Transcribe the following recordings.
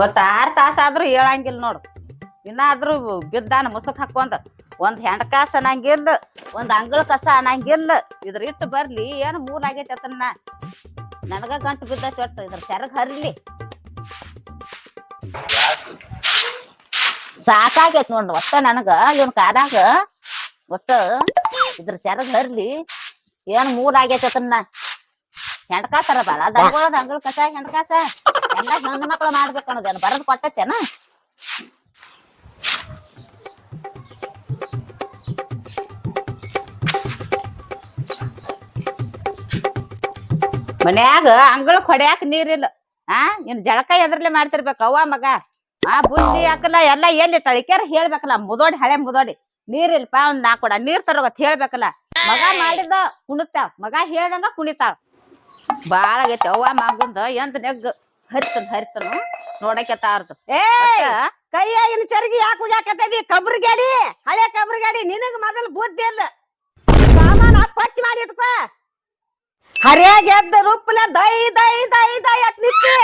ಒಟ್ಟು ಆರು ತಾಸು ಆದ್ರೂ ಹೇಳಂಗಿಲ್ಲ ನೋಡು. ಇನ್ನಾದ್ರೂ ಬಿದ್ದಾನ ಮುಸುಕ್ ಹಾಕೊಂಡ ಒಂದ್ ಹೆಂಡ ಕಾಸ ಅನ್ನಂಗಿಲ್ಲ, ಒಂದ್ ಅಂಗಳ ಕಸ ಅನ್ನಂಗಿಲ್ಲ. ಇದ್ರ ಇಟ್ಟು ಬರ್ಲಿ, ಏನು ಮೂಲ ಆಗೈತೆ ಅದನ್ನ? ನನಗ ಗಂಟು ಬಿದ್ದ ಒಟ್ಟು ಇದ್ರ ಸೆರಗ್ ಹರಿಲಿ. ಸಾಕಾಗೈತ್ ನೋಡ್ರಿ ಒಟ್ಟ ನನಗ, ಇವನ್ ಕಾದಾಗ ಒಟ್ಟ ಇದ್ರ ಸೆರಗ್ ಹರ್ಲಿ, ಏನ್ ಮೂಲ ಆಗೈತೆ ಅದನ್ನ? ಹೆಂಡ್ಕಾಸರ ಬಾಳ ದಂಗಳ ಅಂಗಳ ಕಸ, ಹೆಂಡ್ಕಾಸ? ಹೆಂಗ ಹೆಣ್ಣು ಮಕ್ಳು ಮಾಡ್ಬೇಕು ಅನ್ನೋದೇನು ಬರದ್ ಕೊಟ್ಟೈತೇನ? ಮನ್ಯಾಗ ಅಂಗಳ ಹೊಡ್ಯಾಕ ನೀರಿಲ್ಲ. ಆ ಇನ್ ಜಳಕ ಎದ್ರಲೆ ಮಾಡ್ತಿರ್ಬೇಕು. ಅವ್ವ ಮಗ, ಆ ಬುದ್ಧಿ ಹಾಕಲ್ಲ, ಎಲ್ಲ ಎಲ್ಲಿ ಟಳಿಕ್ಯಾರ ಹೇಳ್ಬೇಕಲ್ಲ, ಮುದೋಡಿ, ಹಳೆ ಮುದೋಡಿ. ನೀರಿಲ್ಪ ಒಂದ್ ನಾ ಕೊಡ. ನೀರ್ ತರೋಗತ್ ಹೇಳ್ಬೇಕಲ್ಲ. ಮಗ ಮಾಡಿದ ಕುಣಿತಾವ್ ಮಗ ಹೇಳ್ದಂಗ ಕುಣಿತಾಳ. ಬಾಳ ಆಗೈತಿ. ಅವ್ವ ಮಗಂದ ಎಂತ ನೆಗ್ ಹರಿತನ ಹರಿತನು. ನೋಡಕೆತ್ತಾರ್ದು ಏ ಕೈಯಾಗಿನ ಚರಗಿ ಯಾಕೆ ಉಜಾಕತ್ತದಿ ಕಬ್ರಿ ಗಾಡಿ ಹಳೆ ಕಬ್ರಿ ಗಾಡಿ ನಿನಗ ಮೊದಲು ಬುದ್ಧಿ ಇಲ್ಲ. ಸಾಮಾನ ಪಚ್ಚ ಮಾಡಿ ಇಟ್ಕೋ ಹರಿಯಾಗಿ ಎದ್ದ ರೂಪಲ ದೈ ದೈ ದೈ ದೈ ಅತ್ ನಿತ್ತಿ.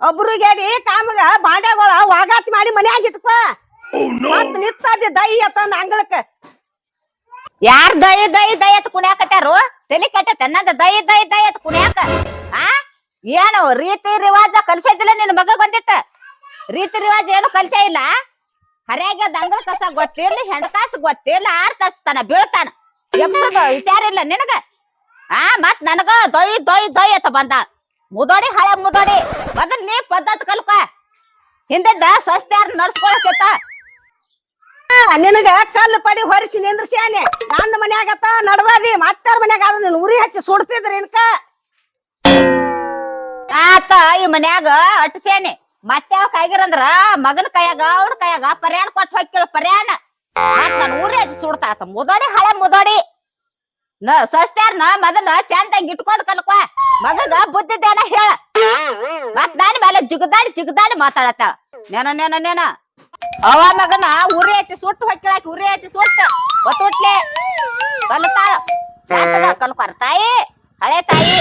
ಒಬ್ರು ಗಾಡಿ ಕಾಮಗ ಬಾಂಡ್ಯಾಗಳ ವಾಗಾತಿ ಮಾಡಿ ಮನ್ಯಾಗ ಇಟ್ಕೋ ಮತ್ ನಿತ್ತದಿ ದೈ ಅತ್ತಂದ ಅಂಗಳಕ್ಕ. ಯಾರ್ ದೈ ದೈ ದೈ ಅತ್ ಕುಣ್ಯಾಕತ್ಯಾರು? ತಲಿ ಕಟ್ಟತ ತನ್ನದ ದೈ ದೈ ದೈ ಅತ್ ಕುಣ್ಯಾಕ. ಆ? ಏನು ರೀತಿ ರಿವಾಜ ಕಲ್ಸೈತಿಲ್ಲ ನಿನ್ ಮಗ ಬಂದಿಟ್ಟ? ರೀತಿ ರಿವಾಜ ಏನು ಕಲ್ಸೇ ಇಲ್ಲ ಹರ್ಯಾಗ ದಂಗಳ ಕಸ ಗೊತ್ತಿಲ್ಲ ಹೆಣ್ಕಾಸ ಗೊತ್ತಿಲ್ಲ ಆರ್ ತಸ್ತಾನ ಬೀಳ್ತಾನ. ವಿಚಾರ ಇಲ್ಲ ನಿನಗ? ಆ, ಮತ್ ನನಗ ದೊಯ್ ದೊಯ್ ದೊಯ್ ಅಂತ ಬಂದಾಳ. ಮುದೋಡಿ, ಹಳೆ ಮುದೋಡಿ. ಮೊದಲ್ ನೀ ಪದ್ಧತಿ ಕಲ್ಕ. ಹಿಂದಿಂದ ಸಸ್ತ್ಯಾರ ನಡ್ಸ್ಕೊಳಕತ್ತ. ನಿನಗ ಕಲ್ಲು ಪಡಿ ಹೊರಿಸಿ ನಿಂದ್ರಸ್ಯಾನೆ ನನ್ನ ಮನ್ಯಾಗತ್ತ ನಡ್ದಾದಿ ಮತ್ತಾರ ಮನ್ಯಾಗ ಅದ ನಿನ್ ಉರಿ ಹಚ್ಚಿ ಸುಡ್ತಿದ್ರಿ ಇನ್ಕ? ಆತ ಈ ಮನ್ಯಾಗ ಅಟ್ಸೇನಿ ಮತ್ಯಾವ ಕಾಯ್ಗಿರಂದ್ರ ಮಗನ ಕೈಯಾಗ, ಅವನ ಕೈಯಾಗ ಪರ್ಯಾಣ ಕೊಟ್ಟು ಹೋಗ್ಕೇಳು ಪರ್ಯಾಣ. ಆತ ನಾನು ಊರೇ ಹಚ್ಚಿ ಸುಡ್ತಾತ ಮುದೋಡಿ, ಹಳೆ ಮುದೋಡಿ. ನ ಸಸ್ತ್ಯಾರ್ನ ಮದನ ಚಂದಂಗ್ ಇಟ್ಕೊಂಡ್ ಕಲ್ಕ. ಮಗಗ ಬುದ್ಧಿದ್ದೇನ ಹೇಳ. ಮತ್ ನಾನ್ ಮೇಲೆ ಜುಗದಾಡಿ ಜುಗದಾಡಿ ಮಾತಾಡತ್ತಾಳ ನೆನ ನೆನ ನೆನ. ಅವ ಮಗನ ಉರಿ ಹಚ್ಚಿ ಸುಟ್ಟು ಹೊಕ್ಕಿಳಾಕಿ ಉರಿ ಹಚ್ಚಿ ಸುಟ್ಟು. ಒತ್ತುಟ್ಲೆ. ಕಲ್ತಾಳ. ತಾಯಿ. ಹಳೆ ತಾಯಿ.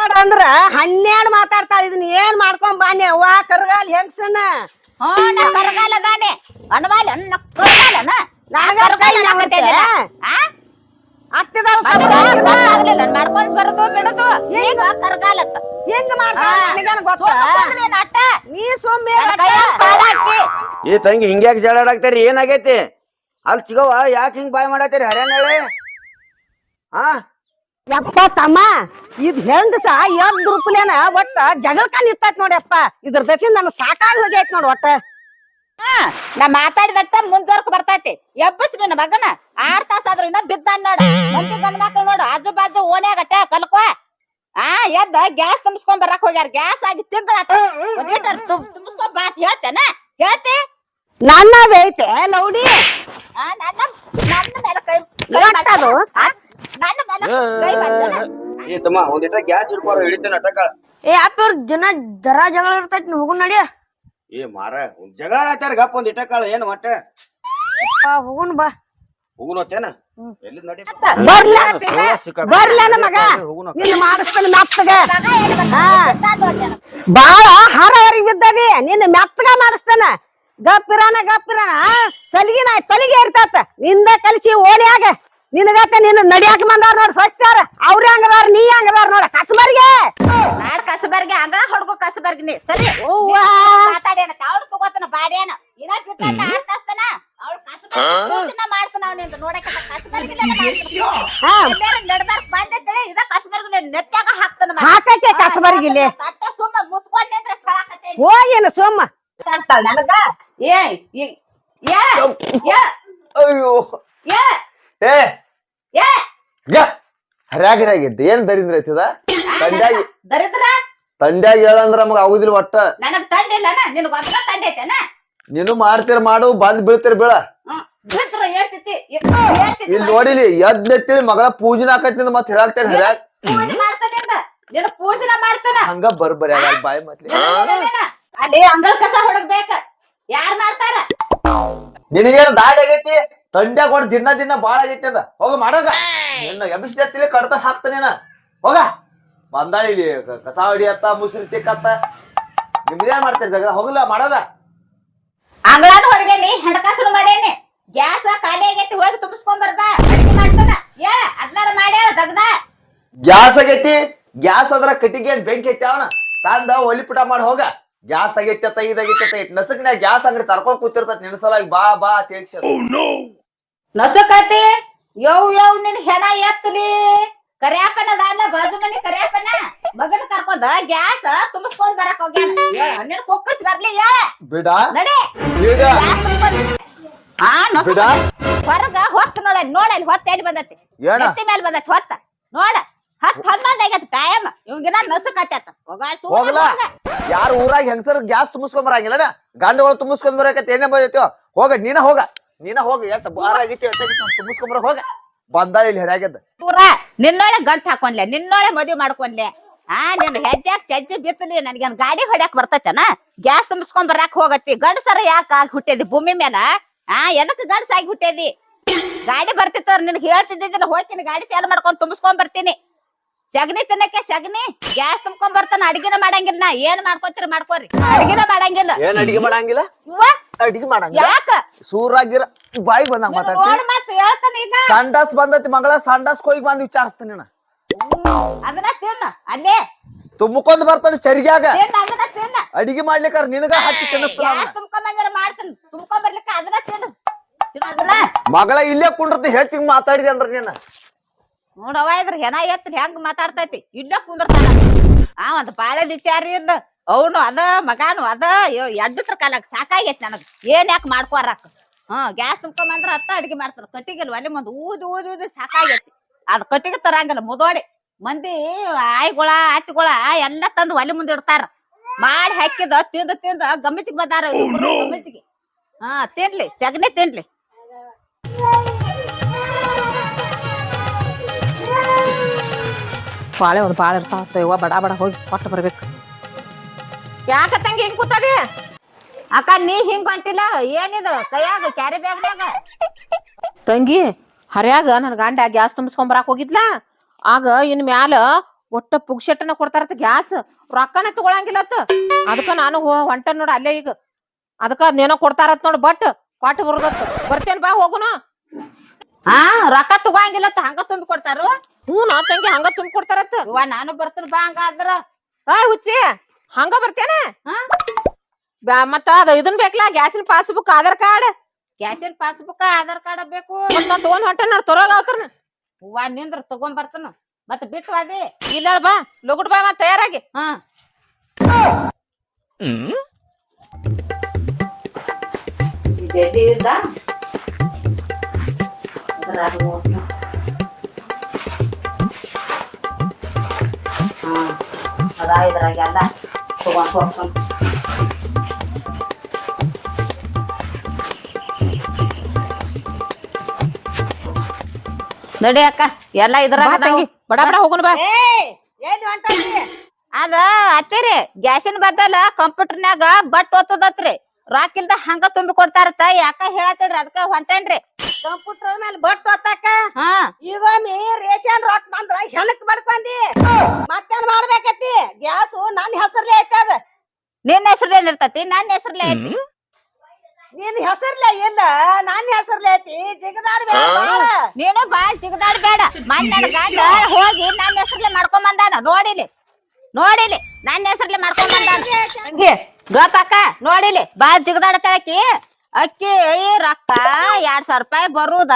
ನೋಡ್ ಅಂದ್ರ ಹನ್ನೆರಡು ಮಾತಾಡ್ತಾ ಇದನ್. ಏನ್ ಮಾಡ್ಕೊಂಡ್ ಬಾನೆ ಅವ್ವ ಕರ್ಗಾಲ್ ಹೆಂಗ್ಸನ್ ಹ್ಞೂ ಕರಗಾಲ ಅದಾನೆ. ಅನ್ವಾಲ ಅನ್ನ ಕರಗಾಲನ ನಾ ನನಗ ಕೈ ಅನ್ನಕತ್ತೇನೆ. ನಾವತ್ತೆ. ಆ? ಹತ್ತಿದಾಳ ಮೊದಲ ಗೊತ್ತಾಗ್ಲಿಲ್ಲ, ನಾನ್ ಮಾಡ್ಕೊಂಡ್ ಬರೋದು ಬಿಡೋದು. ಈಗ ಕರಗಾಲತ್ತ ಹೆಂಗ್ ಅಟ್ಟ. ನೀ ಸೊಮ್ಮೆ ಈ ತಂಗಿ ಹಿಂಗ್ಯಾಕ್ ಜಾಡಾಡಾಕ್ತಾರಿ ಏನಾಗೈತಿ? ಅಲ್ಲಿ ಸಿಗವ ಯಾಕೆ ಹಿಂಗ್ ಬಾಯ್ ಮಾಡತ್ತೀರಿ? ಹರ್ಯಾಣ ಹೇಳಿ. ಹಾ ಯಪ್ಪ ತಮ್ಮ ಇದ್ ಹೆಂಗಸ ಎದ್ ರೂಪಲೇನ ಒಟ್ಟ ಜಗಳಕ ನಿಂತೈತ್ ನೋಡ್ಯಪ್ಪ ಇದ್ರ ದಕ್ಷಿಣ ನನ್ ಸಾಕಾಗ್ ಹೋಗೈತ್ ನೋಡ್ ಒಟ್ಟ. ಹಾ, ನಾ ಮಾತಾಡಿದಟ್ಟ ಮುಂದ್ವರ್ಕ್ ಬರ್ತೈತಿ. ಎಬ್ಬಸ್ ನಿನ್ನ ಮಗನ. ಆರ್ ತಾಸ ಆದ್ರೂ ಇನ್ನ ಬಿದ್ದಾನ್ ನೋಡ. ಮಂದಿ ಗಂಡ ಮಕ್ಳು ನೋಡು ಆಜು ಬಾಜು ಓಣ್ಯಾಗಟ್ಟ ಕಲ್ಕೋ. ಆ ಎದ್ದ ಗ್ಯಾಸ್ ತುಂಬಿಸ್ಕೊಂಡ್ ಬರಕ್ ಹೋಗ್ಯಾರ. ಗ್ಯಾಸ್ ಆಗಿ ತಿಂಗಳಾತ ಒಂದ್ ಲೀಟರ್ ತುಂಬಿಸ್ಕೊಂಡ್ ಬಾ ಅಂತ ಹೇಳ್ತೇನ. ಹೇಳ್ತಿ? ನನ್ನ ಐತೆ ಲೌಡಿ. ಆ, ನನ್ನ ಏ ತಮ್ಮ ಒಂದ್ ಇಟ್ಟ ಗ್ಯಾಸ್ ಹಿಡ್ಕೋರ ಹಿಡಿತೇನೆ ಅಟಕ ಏ ಅಪ್ಪ ದಿನ ಜರ ಜಗಳ ಇರ್ತೈತಿ ಹೋಗು ನಡಿಯ ಏ ಮಾರ ಒಂದ್ ಜಗಳ ಆಡ್ತಾರ ಗಪ್ಪ ಒಂದ್ ಇಟ್ಟಕಾಳ ಏನ್ ಮಟ್ಟ ಹೋಗುನ್ ಬಾ ಹೋಗುನತ್ತೇನ. ಎಲ್ಲಿ ನಡಿ ಬರ್ಲ ಸೋಳ ಸಿಕ್ಕಾಕೊಂಡ್ ಬರ್ಲ ಮಗ ನಿನ್ನ ಮಾಡಿಸ್ತಾನ ಮೆತ್ತಗ ಮಗ ಎಲ್ಲಿ ಬಂದ? ಹಾ. ಬಿದ್ದಾನ್ ನೋಡ್. ಬಾಳ ನಿನ್ನ ಮ್ಯಾಪ್ತಗ ಮಾಡಿಸ್ತಾನ ಗಪ್ಪಿರಾನ ಗಪ್ಪಿರಾನ ಸಲಿಗಿನ ತಲಿಗೆ ಇರ್ತಾತ. ನಿಂದ ಕಲಿಸಿ ಓಣ್ಯಾಗ ನಿನಗತ್ತ ನಿನ್ನ ನಡಿಯಾಕ ಬಂದಾರ ನೋಡ್ ಸ್ವಚ್ಛಾರ ಅವ್ರ ಹಂಗದಾರ ನೀ ಹಂಗದಾರ ನೋಡ. ಕಸಬರ್ಗೆ. ನಾಡ್ ಕಸಬರ್ಗೆ ಅಂಗಳ ಹೊಡ್ಕೋ ಕಸಬರ್ಗೆ ನೀ. ಸರಿ. ಮಾತಾಡೇನ ತಾವಡ್ ತಗೋತನ ಬಾಡ್ಯಾನ. ಇನ್ನ ಬಿದ್ದಾನ ಆಡ್ತಾಸ್ತಾನ. ಅವಳು ಕಸಬರ್ಗೆ ಮಾಡ್ತಾನ ಅವನಿಂದ ನೋಡಕ್ಕೆ ಕಸಬರ್ಗೆ ಹಾ ನಡ್ಬಾರ್ಕ್ ಬಂದಿದ್ದೇಳಿ ಇದ ಕಸಬರ್ಗೆ ನೆತ್ತಾಗ ಹಾಕ್ತಾನ ಮಗ. ಹಾಕೈತೆ ಕಸಬರಿಗೆ ಇಲ್ಲಿ. ತಟ್ಟ ಸುಮ್ಮ ಮುಚ್ಕೊಂಡ್ ಅಂದ್ರೆ. ಹೋಗೇನು ಸೋಮ ಕಾಣಿಸ್ತಾಳ್ ನನಗ ಏ ಏ ಏ ಯಾ ಅಯ್ಯೋ ಏ ಏ ಏ ಗ ಹರ್ಯಾಗಿರಾಗಿದ್ದ ಏನ್ ದರಿದ್ರ ಐತಿದ ತಂಡ್ಯಾಗಿ ದರಿದ್ರ ತಂಡ್ಯಾಗಿ ಹೇಳಂದ್ರ ನಮಗ ಆಗುದಿಲ್ಲ ಒಟ್ಟ ನನಗ ತಂದಿಲ್ಲ ನಿನಗ ಒಬ್ಬ ತಂದೆ ಐತೆನ ನೀನು ಮಾಡ್ತೀರ ಮಾಡು ಬಂದ್ ಬೀಳ್ತೀರ ಬೀಳ ಇಲ್ಲಿ ನೋಡಿಲಿ ಎದ್ ಎತ್ತೇಳಿ ಮಗಳ ಪೂಜನ ಆಕೈತಿ ಮತ್ ಹೇಳಾಕ್ತೇನೆ ಹರ್ಯಾಗ ಪೂಜನ ಮಾಡ್ತಾನ ಹಂಗ ಬರ್ಬರಿ ಬಾಯಿ ಮತ್ತೆ? ಅಲ್ಲಿ ಅಂಗಳ ಕಸ ಹೊಡಗ್ಬೇಕ ಯಾರ್ ಮಾಡ್ತಾರ? ನಿನಗೇನು ದಾಡಿ ಆಗೈತಿ? ತಂಡ್ಯಾಗ ಕೊಡ್ ದಿನ ದಿನ ಬಾಳ ಆಗೈತಿ ಅದ. ಹೋಗ ಮಾಡಾಗ ನಿನ್ನ ಎಬ್ಬಿಸ್ತಿ ಕಡತ ಹಾಕ್ತಾನೇನ ಹೋಗ. ಬಂದಾಳ ಇಲ್ಲಿ ಕ- ಕಸ ಹೊಡಿಯತ್ತ ಮುಸ್ರಿ ತಿಕ್ಕತ್ತ. ನಿಮ್ದೇನ್ ಮಾಡ್ತೀರಿ ಜಗ ಹೋಗಲ್ಲ ಮಾಡೋದ. ಅಂಗಳಾನು ಹೊಡಗೇನಿ ಹೆಣಕಾಸನು ಮಾಡೇನಿ ಗ್ಯಾಸ್ ಖಾಲಿ ಆಗೈತಿ ಹೋಗಿ ತುಂಬಿಸ್ಕೊಂಡ್ ಬರ್ಬಾ ಅಡಿಗೆ ಮಾಡ್ತಾನ. ಹೇಳ ಅದ್ನಾರ ಮಾಡ್ಯಾಳ ದಗ್ದ. ಗ್ಯಾಸ್ ಆಗೈತಿ. ಗ್ಯಾಸ್ ಅದ್ರ ಕಟ್ಟಿಗೆ ಏನ್ ಬೆಂಕಿ ಐತಿ ಅವನ? ತಂದ ಒಲಿ ಪುಟ ಮಾಡಿ ಹೋಗ. ಗ್ಯಾಸ್ ಆಗೈತೆ ಇದಾಗೈತಿ ಇಟ್ ನಸಕ್ನ್ಯಾಗ ಗ್ಯಾಸ್ ಅಂಗಡಿ ತರ್ಕೊಂಡ್ ಕೂತಿರ್ತೈತಿ ನಿನ್ಸಲಾಗಿ ಬಾ ಬಾ ತೇಕ್ಷ ನಸಕತಿ ಯವ್ ಯವ್ ನಿನ್ ಹೆಣ ಎತ್ತಲಿ ಕರ್ಯಾಪನ ಅದಾನ ಬಾಜು ಮನಿ ಕರ್ಯಾಪನ. ಮಗನ ಕರ್ಕೊಂಡ ಗ್ಯಾಸ್ ತುಂಬಿಸ್ಕೊಂಡ್ ಬರಕ್ ಹೋಗ್ಯಾನ. ಹೇಳ ನಿನ್ ಕುಕ್ಕರ್ಸ್ ಬರ್ಲಿ ಹೇಳ ಬಿಡ. ನಡಿ. ಬಿಡ. ಆ ನಸು ಹೊರಗ ಹೊತ್ತ ನೋಡ ನೋಡ ಅಲ್ಲಿ ಹೊತ್ತ ಎಲ್ಲಿ ಬಂದತಿ? ಎತ್ತಿ ಮೇಲೆ ಬಂದತಿ ಹೊತ್ತ. ನೋಡ. ಹತ್ ಹನ್ನೊಂದ್ ಆಗೈತಿ ಟೈಮ್ ಇವಂಗಿನ ನಸುಕತ್ಯಾತ ಹೋಗಾಡ್ ಹೋಗ್ಲಾ ಯಾರು ಊರಾಗ ಹೆಂಗಸರ್ ಗ್ಯಾಸ್ ತುಂಬಿಸ್ಕೊಂಡ್ ಬರಂಗಿಲ್ಲ ಗಂಡುಗಳು ತುಂಬಿಸ್ಕೊಂಡ್ ಬರಕತ್ತೆ ಎಣ್ಣೆ ಬಂದೈತಿ? ಹೋಗ ನೀನ ಹೋಗ. ನೀನ ಹೋಗ ಎಟ್ ಬಾರ ಆಗೈತಿ ಎಷ್ಟ್ ಆಗೈತಿ ತುಂಬಿಸ್ಕೊಂಡ್ ಬರಕ್ ಹೋಗ. ಬಂದಾಳ ಇಲ್ಲಿ ಹೆರಾಗ್ಯದ ಪೂರ ನಿನ್ನೊಳೆ ಗಂಟ್ ಹಾಕೊಂಡ್ಲೆ ನಿನ್ನೊಳೆ ಮದ್ವಿ ಮಾಡ್ಕೊಂಡ್ಲೆ. ಆ ನಿನ್ ಹೆಜ್ಜಾಕ್ ಚಜ್ಜಿ ಬಿತ್ತಲಿ ನನ್ಗೇನ್ ಗಾಡಿ ಹೊಡ್ಯಾಕ್ ಬರ್ತೈತನ? ಗ್ಯಾಸ್ ತುಂಬಿಸ್ಕೊಂಡ್ ಬರಾಕ್ ಹೋಗತ್ತಿ. ಗಂಡಸರ ಯಾಕ ಆಗಿ ಹುಟ್ಟೇದಿ? ಭೂಮಿ ಮೇಲ ಆ ಎದಕ್ ಗಂಡಸ ಆಗಿ ಹುಟ್ಟೇದಿ? ಗಾಡಿ ಬರ್ತಿತ್ತ ನಿನ್ಗೆ ಹೇಳ್ತಿದ್ದಿಲ್ಲ ಹೋಗ್ತೀನಿ ಗಾಡಿ ಚಾಲು ಮಾಡ್ಕೊಂಡ್ ತುಂಬಿಸ್ಕೊಂಡ್ ಬರ್ತೀನಿ. ಸಗಣಿ ತಿನ್ನಕ್ಕೆ ಸಗಣಿ ಗ್ಯಾಸ್ ತುಂಬ್ಕೊಂಡ್ ಬರ್ತಾನ ಅಡಿಗೆನ ಮಾಡಂಗಿಲ್ಲ ನಾ. ಏನ್ ಮಾಡ್ಕೋತೀರಿ ಮಾಡ್ಕೋರಿ. ಅಡಿಗೆನ ಮಾಡಂಗಿಲ್ಲ. ಏನ್ ಅಡಿಗೆ ಮಾಡಂಗಿಲ್ಲ? ಅಡಿಗೆ ಮಾಡಂಗಿಲ್ಲ? ಯಾಕ? ಸೂರಾಗಿರ ಬಾಯಿ ಬಂದಂಗ ಮಾತಾಡ್ತೀನಿ ಮಾತಾಡ್ತಿ. ನೋಡ್ ಮತ್ ಹೇಳ್ತಾನ ಈಗ. ಸಂಡಾಸ್ ಬಂದತಿ ಮಗಳ ಸಂಡಾಸ್ ಹೋಗಿ ಬಂದ್ ವಿಚಾರಿಸ್ತೀನಿ ನಾನು. ಅದನ್ನ ತಿನ್ನ. ಅಲ್ಲೇ. ತುಂಬಿಕೊಂಡ್ ಬರ್ತಾನೆ ಚರಿಗ್ಯಾಗ. ತಿನ್ನ ಅದನ್ನ ತಿನ್ನ. ಅಡಿಗೆ ಮಾಡ್ಲಿಕ್ಕಾರ ನಿನಗ ಹಾಕಿ ತಿನ್ನಿಸ್ತಾನ ಗ್ಯಾಸ್ ತುಂಬ್ಕೊಂಡ್ ಬಂದ್ರ ಮಾಡ್ತೀನಿ. ತುಂಬ್ಕೊಂಡ್ ಬರ್ಲಿಕ್ಕ ಅದನ್ನ ತಿನ್ನ. ತಿನ್ನ ಅದನ್ನ. ಮಗಳ ಇಲ್ಲೇ ಕುಂಡ್ರತಿ ಹೆಚ್ಚಿಗೆ ಮಾತಾಡಿದೆ ಅಂದ್ರೆ ನೀನ. ನೋಡವ ಇದ್ರ ಹೆಣ ಎತ್ತ ಹೆಂಗ್ ಮಾತಾಡ್ತೈತಿ? ಇಲ್ಲೇ ಕುಂದ್ರತಾನ. ಆ, ಒಂದ್ ಬಾಳೆ ವಿಚಾರಿ ಇಲ್ಲ ಅವನು ಅದ, ಮಗಾನು ಅದ. ಎಡ್ಡತ್ರ ಕಾಲಕ್ ಸಾಕಾಗೈತಿ ನನಗ್. ಏನ್ ಯಾಕೆ ಮಾಡ್ಕೋರಾಕ? ಹಾ, ಗ್ಯಾಸ್ ತುಂಬ್ಕೊಂಬಂದ್ರ ಅತ್ತ ಅಡಿಗೆ ಮಾಡ್ತಾರ. ಕಟ್ಟಿಗೆಲ್ ಒಲೆ ಮುಂದ್ ಊದ್ ಊದ್ ಊದ್ ಸಾಕಾಗೈತಿ. ಅದ್ ಕಟ್ಟಿಗೆ ತರಂಗಿಲ್ಲ, ಮುದೋಡಿ. ಮಂದಿ ಆಯ್ಗೊಳ ಆತಿಗೊಳ ಎಲ್ಲ ತಂದು ಒಲೆ ಮುಂದೆ ಇಡ್ತಾರ. ಮಾಡಿ ಹಾಕಿದ, ತಿಂದ ತಿಂದ ಗಮಚಿಗೆ ಬಂದಾರ ಗಮಚಿಗೆ ಹಾ, ತಿನ್ಲಿ, ಸಗಣಿ ತಿನ್ಲಿ. ಬಾಳೆ ಒಂದು ಬಾಳೆ ಇರ್ತಾವ ಇವ ಬಡ ಬಡ ಹೋಗಿ ಕೊಟ್ಟು ಬರ್ಬೇಕು. ಯಾಕ ತಂಗಿ ಹಿಂಗ್ ಕೂತದಿ? ಅಕ್ಕ ನೀ ಹಿಂಗ್ ಹೊಂಟಿಲ್ಲ? ಏನಿದು? ಕೈಯಾಗ ಕ್ಯಾರಿ ಬ್ಯಾಗ್ ತಂಗಿ ಹರ್ಯಾಗ ನನ್ ಗಂಡ ಗ್ಯಾಸ್ ತುಂಬಿಸ್ಕೊಂಬರಾಕ್ ಹೋಗಿದ್ಲ? ಆಗ ಇನ್ ಮ್ಯಾಲ ಒಟ್ಟ ಪುಗ್ಶೆಟ್ಟನ ಕೊಡ್ತಾರತ್ತ ಗ್ಯಾಸ್. ರೊಕ್ಕನ ತಗೊಳಂಗಿಲ್ಲತ್ತ ಅದಕ್ಕ ನಾನು ಹೊಂಟ ಹೊಂಟನ್ ನೋಡ ಅಲ್ಲೇ ಈಗ. ಅದಕ್ಕ ಅದ್ನೇನೋ ಕೊಡ್ತಾರತ್ ನೋಡ್ ಬಟ್ ಕೊಟ್ಟು ಬರೋದತ್ತ ಬರ್ತೇನ್ ಬಾ ಹೋಗುನ. ಹಾ ರೊಕ್ಕ ತಗೋಂಗಿಲ್ಲ ಹಂಗ ತುಂಬಿ ಕೊಡ್ತಾರು ಹ್ಞೂ ನಾ ತಂಗಿ ಹಂಗ ತುಂಬಿಕೊಡ್ತಾರತ್ತ ನಾನು ಬರ್ತೀನಿ ಬಾ ಹಂಗಾದ್ರ ಆ ಹುಚ್ಚಿ ಹಂಗ ಬರ್ತೇನ? ಹಾ? ಬ್ಯಾ- ಮತ್ತ ಅದ ಇದನ್ ಬೇಕಲ್ಲ ಗ್ಯಾಸಿನ ಪಾಸ್ಬುಕ್ ಆಧಾರ್ ಕಾರ್ಡ್? ಕ್ಯಾಶಿನ್ ಪಾಸ್ಬುಕ್ ಆಧಾರ್ ಕಾರ್ಡ್ ಬೇಕು. ಮತ್ ನಾ ತಗೊಂಡ್ ಹೊಂಟೇನ ತರೋಗ ಅವ್ಕರ್ನ ಹೂವ ನಿಂದ್ರ ತಗೊಂಡ್ ಬರ್ತಾನ. ಮತ್ ಬಿಟ್ಟು ಅದೇ. ಇಲ್ಲ ಬಾ ಲುಗುಡ್ ಬಾ ಮತ್ ತಯಾರಾಗಿ. ಹಾ. ಅದ ಇದ್ರಾಗೆಲ್ಲ ತಗೊಂಡು ಹೋಗ್ತಾನ ನಡಿ ಅಕ್ಕ ಎಲ್ಲ ಇದ್ರಾಗ ತಂಗಿ ಬಡ ಬಡ ಹೋಗುನ್ ಬಾ. ಏನ್ ಹೊಂಟರಿ ಅದ ಅತ್ತಿರಿ ಗ್ಯಾಸಿನ ಬದಲ ಕಂಪ್ಯೂಟರ್ನ್ಯಾಗ ಬಟ್ ಓದ್ತದತ್ರಿ ರಾಕಿಲ್ದ ಹಂಗ ತುಂಬಿ ಕೊಡ್ತಾರತ್ತ ಯಾಕ ಹೇಳತ್ತೇಳ್ರಿ ಅದಕ್ಕ ಹೊಂಟೇನ್ರಿ. ಕಂಪ್ಯೂಟರ್ ಮೇಲೆ ಬಟ್ ಹೊತ್ತಾಕ ಹಾ. ಈಗ ನೀ ರೇಷನ್ ರೊಕ್ಕ ಬಂದ್ರ ಹೆಣಕ್ ಬಡ್ಕೊಂಡಿ ಮತ್ತೇನ್ ಮಾಡ್ಬೇಕತಿ ಗ್ಯಾಸ್ ನನ್ನ ಹೆಸರ್ಲೆ ಐತೆ ಅದ. ನಿನ್ನ ಹೆಸರ್ಲೆ ಇರ್ತತಿ ನನ್ನ ಹೆಸರ್ಲೆ ಐತಿ. ನಿನ್ ಹೆಸರ್ಲೆ ಇಲ್ಲ ನನ್ನ ಹೆಸರ್ಲೆ ಐತಿ. ಜಿಗದಾಡ್ಬೇಡ. ನೀನು ಬಾಳ್ ಜಿಗದಾಡ್ ಬೇಡ. ಮನ್ನ ಗಂಡ ಹೋಗಿ ನನ್ನ ಹೆಸರ್ಲೆ ಮಾಡ್ಕೊಂಡ್ ಬಂದಾನ. ನೋಡಿಲಿ ನೋಡಿಲಿ ನನ್ನ ಹೆಸರ್ಲೆ ಮಾಡ್ಕೊಂಡ್ ಬಂದಾನ. ಗೋಪಕ್ಕ ನೋಡಿಲಿ ಬಾಳ್ ಜಿಗದಾಡತಾಕಿ ಅಕ್ಕಿ ರೊಕ್ಕ ಎರಡ್ ಸಾವಿರ ರೂಪಾಯಿ ಬರುದ.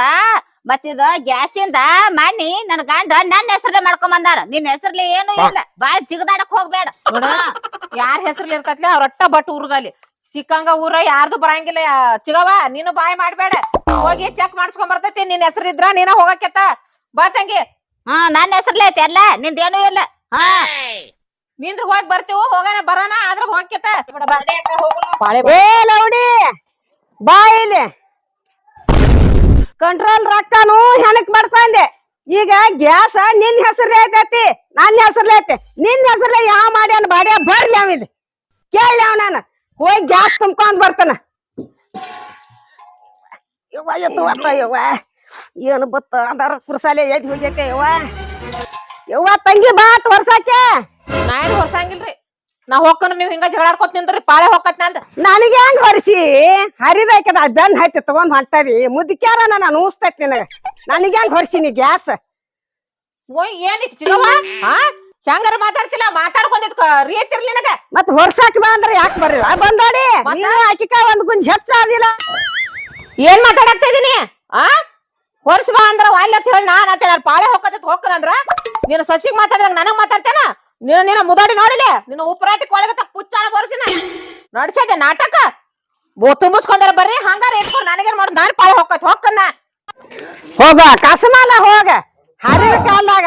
ಮತ್ತಿದ ಗ್ಯಾಸಿಂದ ಮನಿ ನನ್ ಗಂಡ ನನ್ನ ಹೆಸರ್ಲೆ ಮಾಡ್ಕೊಂಬಂದಾರ ನಿನ್ ಹೆಸರ್ಲಿ ಏನು ಇಲ್ಲ. ಬಾಳ ಜಿಗದಾಡಕ್ ಹೋಗ್ಬೇಡ. ನೋಡ ಯಾರ ಹೆಸರ್ಲಿ ಇರ್ತೈತ್ಲೆ ಅವ್ರ ಒಟ್ಟ ಬಟ್ ಊರ್ದಲ್ಲಿ. ಸಿಕ್ಕಂಗ ಊರ ಯಾರ್ದು ಬರಂಗಿಲ್ಲ. ಚಿಗವ ನೀನು ಬಾಯ್ ಮಾಡ್ಬೇಡ. ಹೋಗಿ ಚೆಕ್ ಮಾಡಿಸ್ಕೊಂಡ್ ಬರ್ತೈತಿ. ನಿನ್ ಹೆಸರು ಇದ್ರ ನೀನ ಹೋಗಕ್ಕೆತ್ತ. ಬಾ ತಂಗಿ. ಹಾ ನನ್ನ ಹೆಸರ್ಲೆ ಐತಿ ನಿಂದ ನಿಂದೇನು ಇಲ್ಲ. ಹಾ. ನಿಂದ್ರ ಹೋಗಿ ಬರ್ತೀವಿ ಹೋಗೋಣ ಬರೋಣ ಆದ್ರ ಹೋಗಕ್ಕೆತ್ತ ಏ ಲೌಡಿ. ಬಾ ಇಲ್ಲಿ. ಕಂಟ್ರೋಲ್ ರೊಕ್ಕನು ಹೆಣಕ್ ಮಾಡ್ಕೊಂಡೆ. ಈಗ ಗ್ಯಾಸ್ ನಿನ್ ಹೆಸರ್ಲೆ ಐತೈತಿ ನನ್ನ ಹೆಸರ್ಲೆ ಐತಿ. ನಿನ್ ಹೆಸರ್ಲೆ ಯಾವ ಮಾಡ್ಯಾನ ಬಾಡ್ಯ ಬರ್ಲಿ ಅವ ಇಲ್ಲಿ. ಕೇಳಿ ಅವ ನಾನು. ಹೋಗಿ ಗ್ಯಾಸ್ ತುಂಬ್ಕೊಂಡ್ ಬರ್ತಾನ. ಯವ್ವ ಎತ್ತು ಒಟ್ಟ ಯವ್ವ. ಏನು ಬತ್ತ ಅದಾರ ಕುರ್ಸಾಲೆ ಎಲ್ಲಿ ಹೋಗೈತೆ ಯವ್ವ. ಯವ್ವ, ತಂಗಿ ಬಾ ತೋರ್ಸಾಕೆ. ನಾನು ಹೊರ್ಸಂಗಿಲ್ರಿ. ನಾ ಹೋಗ್ಕೊಂಡು ನೀವು ಹಿಂಗ ಜಗಳಾಡ್ಕೊತ ನಿಂತ್ರಿ ಪಾಳೆ ಹೋಗತ್ ನಂದ ನನಗೆ ಹೆಂಗ್ ಹೊರಿಸಿ? ಹರಿದಾಯ್ಕದ ಬೆನ್ ಹತ್ತಿ ತಗೊಂಡ್ ಹೊಂಟದಿ ಮುದ್ಕ್ಯಾರ ನಾನು ಊಸ್ತೈತಿ ನಿನಗ. ನನಗೆ ಹೆಂಗ್ ಹೊರಿಸಿನಿ ಗ್ಯಾಸ್? ಓಯ್ ಏನಕ್ಕೆ ಹಾ? ಹೆಂಗಾರ ಮಾತಾಡ್ತಿಲ್ಲ ಮಾತಾಡ್ಕೊಂಡಿದ್ ರೀತಿರ್ಲಿ ನನಗ. ಮತ್ ಹೊರ್ಸಾಕ್ ಬಾ ಅಂದ್ರೆ ಯಾಕೆ ಬರಲ್ಲ ಬಂದೋಡಿ ಆಕಿಕ ಒಂದ್ ಗುಂಜ್ ಹೆಚ್ಚಾದಿಲ್ಲ ಏನ್ ಮಾತಾಡಕ್ತಾ ಇದೀನಿ? ಆ? ಹೊರ್ಸ್ ಬಾ ಅಂದ್ರ ವಾಲ್ಯತ್ ಹೇಳಿ ನಾನ್ ಅಂತ ಪಾಳೆ ಹೋಗತ್ ಹೋಗ್ಕನ ಅಂದ್ರ ನೀನು ಸಸಿಗ್ ಮಾತಾಡಿದಾಗ ನನಗ್ ಮಾತಾಡ್ತೇನ? ನೀನು ನಿನ್ನ ಮುದಾಡಿ ನೋಡಿಲೆ? ನಿನ್ನ ಉಪರಾಟಿ ಕೊಳಗತ್ತ ಪುಚ್ಚಾಳ ಬರ್ಸಿನ? ನಡ್ಸದೆ ನಾಟಕ? ಬೋ ತುಂಬಿಸ್ಕೊಂಡಾರ ಬರ್ರಿ ಹಂಗಾರ ಇಟ್ಕೊಂಡು ನನಗೇನ್ ಮಾಡ್ ನಾನು ಪಾಳೆ ಹೋಗತ್ ಹೋಗ್ಕನ್ನ. ಹೋಗ ಕಸಮಾಲ ಹೋಗ. ಹರಿದ ಕಾಲ್ದಾಗ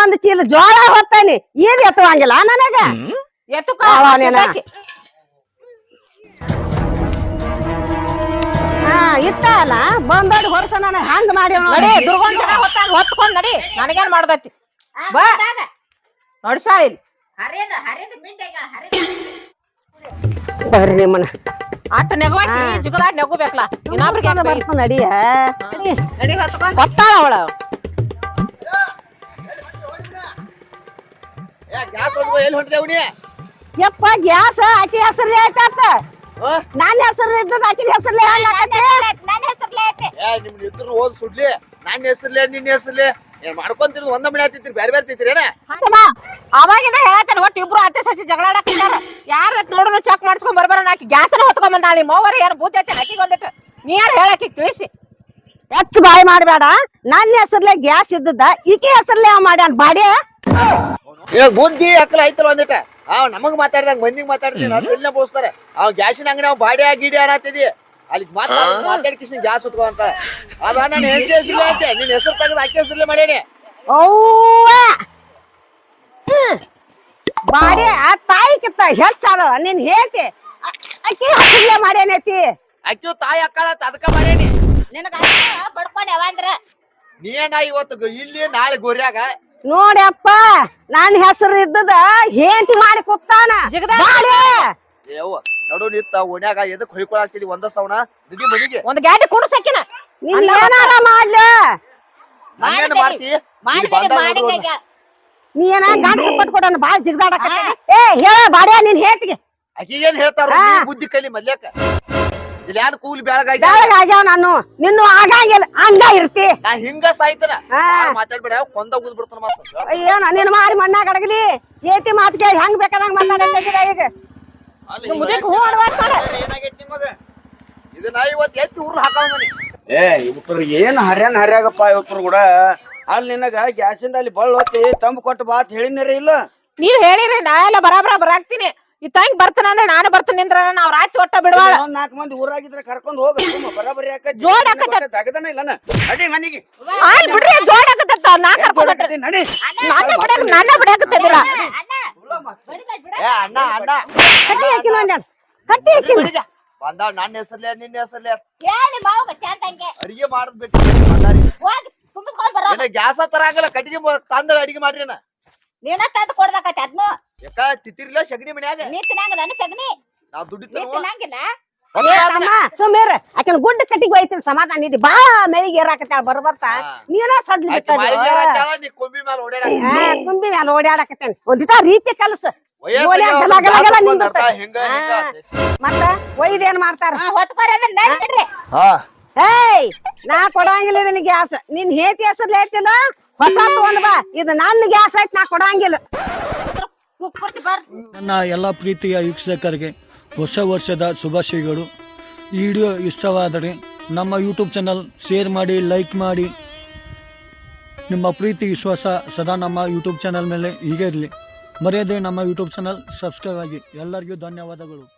ಒಂದ್ ಚೀಲ ಜೋಳ ಹೊತ್ತಾನಿ. ಏನ್ ಎತ್ತುವಂಗಿಲ್ಲ ನನಗ? ಎತ್ತುಕ ನೀನ. ಇಟ್ಟ ಅಲ್ಲ ಬಂದೋಡಿ ಹೊರಸ ನಾನು ಹಂಗ ಮಾಡಿ ಹೊತ್ಕೊಂಡ್ ನಡಿ. ನನಗೇನ್ ಮಾಡ್ದತಿ? ಬಾ. ನಡ್ಸಾಳ ಇಲ್ಲಿ ಹರಿದ ಹರಿದ ಮಿಂಡೆಗಳ ಹರಿದ ಬರ್ರಿ ನಿಮ್ಮನ ಆಟ ನೆಗವಾಕಿ ಜುಗಲ ನೆಗೋಬೇಕಲ್ಲ ಇನ್ನೊಬ್ರಿಗೆ ಯಾಕ್ ಬೈ- ಬರ್ತ ನಡಿಯ ನಡಿ. ಹೊತ್ಕೊಂಡ್. ಗೊತ್ತಾಳ ಅವಳ. ಏ ಗ್ಯಾಸ್ ಹೊಡ್ಕೊ ಎಲ್ಲಿ ಯಪ್ಪ ಗ್ಯಾಸ್ ಆಕಿ ಹೆಸರ್ಲಿ ಆಯ್ತಾತ ನಾನ್ ನನ್ನ ಹೆಸರು ಇದ್ದದ ಆಕಿ ಹೆಸರ್ಲಿ ನನ್ನ ಹೆಸರ್ಲೆ ಐತೆ. ಏ ನಿಮ್ ಇದ್ರು ಓದ್ ಸುಡ್ಲಿ. ನನ್ನ ಹೆಸರ್ಲೆ ನಿನ್ನ ಹೆಸರ್ಲೆ. ಮಾಡ್ಕೊಂತಿರೋದು ಒಂದ ಮನೆ ಹತ್ತಿತ್ರಿ ಬೇರೆ ಬ್ಯಾರೆ ತಿಂತೀರೇನ ಅವಾಗಿಂದ ಹೇಳತ್ತೇನೆ ಒಟ್ಟು ಇಬ್ರು ಅತ್ತೆ ಸಸಿ ಜಗಳಾಡಕ್ಕಿದ್ದಾರೆ ಯಾರ ನೋಡ್ರು ಚೆಕ್ ಮಾಡಿಸ್ಕೊಂಡ್ ಬರ್ಬಾರ ನಾಕಿ ಗ್ಯಾಸನ ಹೊತ್ಕೊಂಡ್ ಬಂದಾಳ ನಿಮ್ಮ ಅವ್ವರ ಯಾರು ಬೂತ್ ಐತೆ ಒಂದಿಟ್ಟು ನೀ ಯಾರು ಹೇಳಾಕಿ ತಿಳಿಸಿ. ಹೆಚ್ಚು ಬಾಯಿ ಮಾಡಬೇಡ. ನನ್ನ ಹೆಸರ್ಲೆ ಗ್ಯಾಸ್ ಇದ್ದದ ಈಕಿ ಹೆಸರ್ಲೆ ಅವ ಮಾಡ್ಯಾನ. ಬಾಡಿ? ಏ ಬುದ್ಧಿ ಅಕ್ಕಲ ಐತಲ್ಲ ಒಂದಿಟ. ಅವ್ ನಮಗ್ ಮಾತಾಡ್ದಂಗ ಮಂದಿಗೆ ಮಾತಾಡ್ತೀನಿ ಅದನ್ನ ಬೋಸ್ತಾರೆ. ಅವ್ ಗ್ಯಾಸಿನ ಅಂಗಡಿ ಅವ್ ಬಾಡಿ ಗಿಡಿ ಅನ್ನತ್ತಿದಿ ಅಲ್ಲಿ ಮಾತಾಡ ಮಾತಾಡ್ಕಿಸಿನ ಗ್ಯಾಸ್ ಹೊತ್ಕೊ ಅಂತ. ಅದ ನಾನು ಹೆಂಡತಿ ಹೆಸರ್ಲೆ ಅಂತೆ. ನಿನ್ ಹೆಸರು ತೆಗೆದು ಅಕ್ಕಿ ಹೆಸರ್ಲೆ ಮಾಡೇನಿ. ಅವ್ವ! ಬಾಡಿ ಆ ತಾಯಿ ಕಿತ್ತ ಹೆಚ್ಚಾದ ನೀನ್ ಹೇಳ್ತಿ ಅಕ್ಕಿ ಹೆಸರ್ಲೆ ಮಾಡ್ಯಾನೈತಿ ಅಕ್ಕಿ? ತಾಯಿ ಅಕ್ಕಳ ಅದಕ್ಕ ಮಾಡೇನಿ. ನಿನಗ ಬಡ್ಕೊಂಡು ಯಾವಂದ್ರ ನೀನ ಇವತ್ತು ಇಲ್ಲಿ ನಾಳೆ ಗೋರ್ಯಾಗ. ನೋಡ್ಯಪ್ಪ ನನ್ನ ಹೆಸರು ಇದ್ದದ ಹೇಂತಿ ಮಾಡಿ ಜಿಗದ. ಬಾಡಿ! ಏವ್ ನಡು ನಿತ್ತ ಓಣ್ಯಾಗ ಎದಕ್ ಹೊಯ್ಕೊಳಾಕ್ತಿದಿ? ಒಂದ ಸವಣ ನಿಧಿ ಮನಿಗೆ. ಒಂದ್ ಗಾಡಿ ಕುಡ್ಸಕಿನ. ನೀನ್ ಏನಾರ ಮಾಡ್ಲ? ಮಾಡ್ತಿ? ಇಲ್ಲಿ ಮಾಡಿದಡಿ ಬಂದಾಗ ಮಾಡಿ ನೋಡು. ನೀ ಏನ ಗಂಡ ಕೊಡೋಣ ಬಾಳ ಜಿಗ್ದಾಡಕ ಏ ಹೇಳ ಬಾಡ್ಯಾ ನಿನ್ ಹೇತಿಗೆ ಆಕಿ ಏನ್ ಹೇಳ್ತಾರ? ಹಾ. ಬುದ್ಧಿ ಕಲಿ ಮದ್ಯಾಕ ಇಲ್ಲಿ ಯಾನ್ ಕೂಲಿ ಬೆಳಗಾಗಿ ಬೆಳಗ್ ಆಗ್ಯಾವ ನಾನು. ನಿನ್ನು ಆಗಂಗಿಲ್ಲ ಹಂಗ ಇರ್ತಿ. ನಾ ಹಿಂಗ ಸಾಯ್ತನ? ಹಾ. ಮಾತಾಡ್ಬೇಡ ಕೊಂದ ಬಿಡ್ತಾನ ಮಾತ್ರ ಏನ ನಿನ್ ಮಾರಿ ಮಣ್ಣಾಗ ಅಡಗಲಿ. ಹೇತಿ ಮಾತ್ ಕೇಳಿ ಹೆಂಗ್ ಬೇಕಾದಂಗ ಮಾತಾಡ ಈಗ? ಮುದಕ್ ಹೂ ಮಾಡ. ಏನಾಗೈತಿ ನಿಮಗ? ಇದು ನಾ ಇವತ್ತು ಉರ್ಲ್ ಏ ಏನ್ ಹರ್ಯಾಗಪ್ಪ ಕೂಡ? ಅಲ್ಲಿ ನಿನಗ ಗ್ಯಾಸಿಂದ ಅಲ್ಲಿ ಬಳ್ಳ ಹೊತ್ತಿ ತಂಬ್ ಕೊಟ್ಟು ಬಾತ್ ಅಂತ ಹೇಳಿನರೇ ಇಲ್ಲ? ನೀವ್ ಹೇಳಿರಿ ನಾ ಎಲ್ಲ ಬರಾಬರ ಬರಾಕ್ತೀನಿ. ಈ ತಂಗ್ ಬರ್ತಾನ ಅಂದ್ರೆ ನಾನು ಬರ್ತೀನಿ ನಾವ್ ರಾತ್ರಿ ಒಟ್ಟ ಬಿಡವಾಳ. ನಾಲ್ಕು ಮಂದಿ ಊರಾಗಿದ್ರೆ ಕರ್ಕೊಂಡ್ ಹೋಗ ಬರಾಬರಿ ಯಾಕ? ಜೋಡ್ ಹಾಕತ್ತೆ. ತಗದನ ಇಲ್ಲನ ನಡಿ ಮನಿಗೆ. ಆಯ್ ಬಿಡ್ರಿ ಜೋಡ್ ಆಗತ್ತ ನಾ ಕರ್ಕೊಂಡು ಹಾಕತ್ತಿ? ನನ್ನ ಬಿಡಕ್ ನನ್ನ ಏ ಅಣ್ಣ ಅಣ್ಣ. ಕಟ್ಟಿ ಹಾಕಿನ ಕಟ್ಟಿ ಹಾಕಿನ ಬಂದಾವ್ ನನ್ನ ಹೆಸರ್ಲೆ ನಿನ್ನ ಹೆಸರ್ಲೆ ಹೇಳಿ ಮಾವಗ ಚಂದಂಗೆ ಅಡಿಗೆ ಮಾಡದ್ ಬಿಟ್ಟು ಬಂದಾರಿ ಹೋಗಿ ತುಂಬಿಸ್ಕೊಂಡ್ ಬರೋ. ಏನ ಗ್ಯಾಸ ಕಟ್ಟಿಗೆ ತಂದ ಅಡಿಗೆ ಮಾಡ್ರಿ ನಾ. ನೀನ ತಂದ್ ಕೊಡ್ದಕತಿ ಅದ್ನು. ಯಾಕ ತಿತ್ತಿರ್ಲ ಸಗಣಿ ಮನ್ಯಾಗ? ನೀ ತಿನ್ನಂಗ ನನ್ನ ಸಗಣಿ ನಾವ್ ದುಡ್ಡು ತಿನ್ನಂಗಿಲ್ಲ. ತಮ್ಮ ಸುಮೇರ್ ಆಕಿನ ಗುಡ್ಡ ಕಟ್ಟಿಗೆ ಒಯ್ತೀನಿ ಸಮಾಧಾನ ಇಡಿ. ಬಾ ಮೇಲಿಗೆ ಏರಾಕತ್ತಾಳ ಬರ್ಬರ್ತಾ ಬರ್ತಾ. ನೀನ ಸಡ್ಲಿ ಕುಂಬಿ ಮ್ಯಾಲ ಓಡಾಡಕತ್ತೇನೆ ಒಂದಿಟ ರೀತಿ ಕಲಸ. ಮತ್ತ ಒಯ್ದೇನ್ ಮಾಡ್ತಾರ? ಏಯ್ ನಾ ಕೊಡಂಗಿಲ್ಲ ನಿನ್ ಗ್ಯಾಸ್. ನಿನ್ ಹೇತಿ ಹೆಸರ್ಲಿ ಐತಿಲ್ಲ ಹೊಸ ತಗೊಂಡ್ ಬಾ. ಇದು ನನ್ನ ಗ್ಯಾಸ್ ಐತಿ ನಾ ಕೊಡಂಗಿಲ್ಲ. ಬರ್ ನನ್ನ ಎಲ್ಲಾ ಪ್ರೀತಿಯ ವೀಕ್ಷಕರಿಗೆ ಹೊಸ ವರ್ಷದ ಶುಭಾಶಯಗಳು. ಈ ವಿಡಿಯೋ ಇಷ್ಟವಾದರೆ ನಮ್ಮ ಯೂಟ್ಯೂಬ್ ಚಾನಲ್ ಶೇರ್ ಮಾಡಿ ಲೈಕ್ ಮಾಡಿ. ನಿಮ್ಮ ಪ್ರೀತಿ, ವಿಶ್ವಾಸ ಸದಾ ನಮ್ಮ ಯೂಟ್ಯೂಬ್ ಚಾನಲ್ ಮೇಲೆ ಹೀಗೆ ಇರಲಿ. ಮರೆಯದೆ ನಮ್ಮ ಯೂಟ್ಯೂಬ್ ಚಾನಲ್ ಸಬ್ಸ್ಕ್ರೈಬ್ ಆಗಿ. ಎಲ್ಲರಿಗೂ ಧನ್ಯವಾದಗಳು.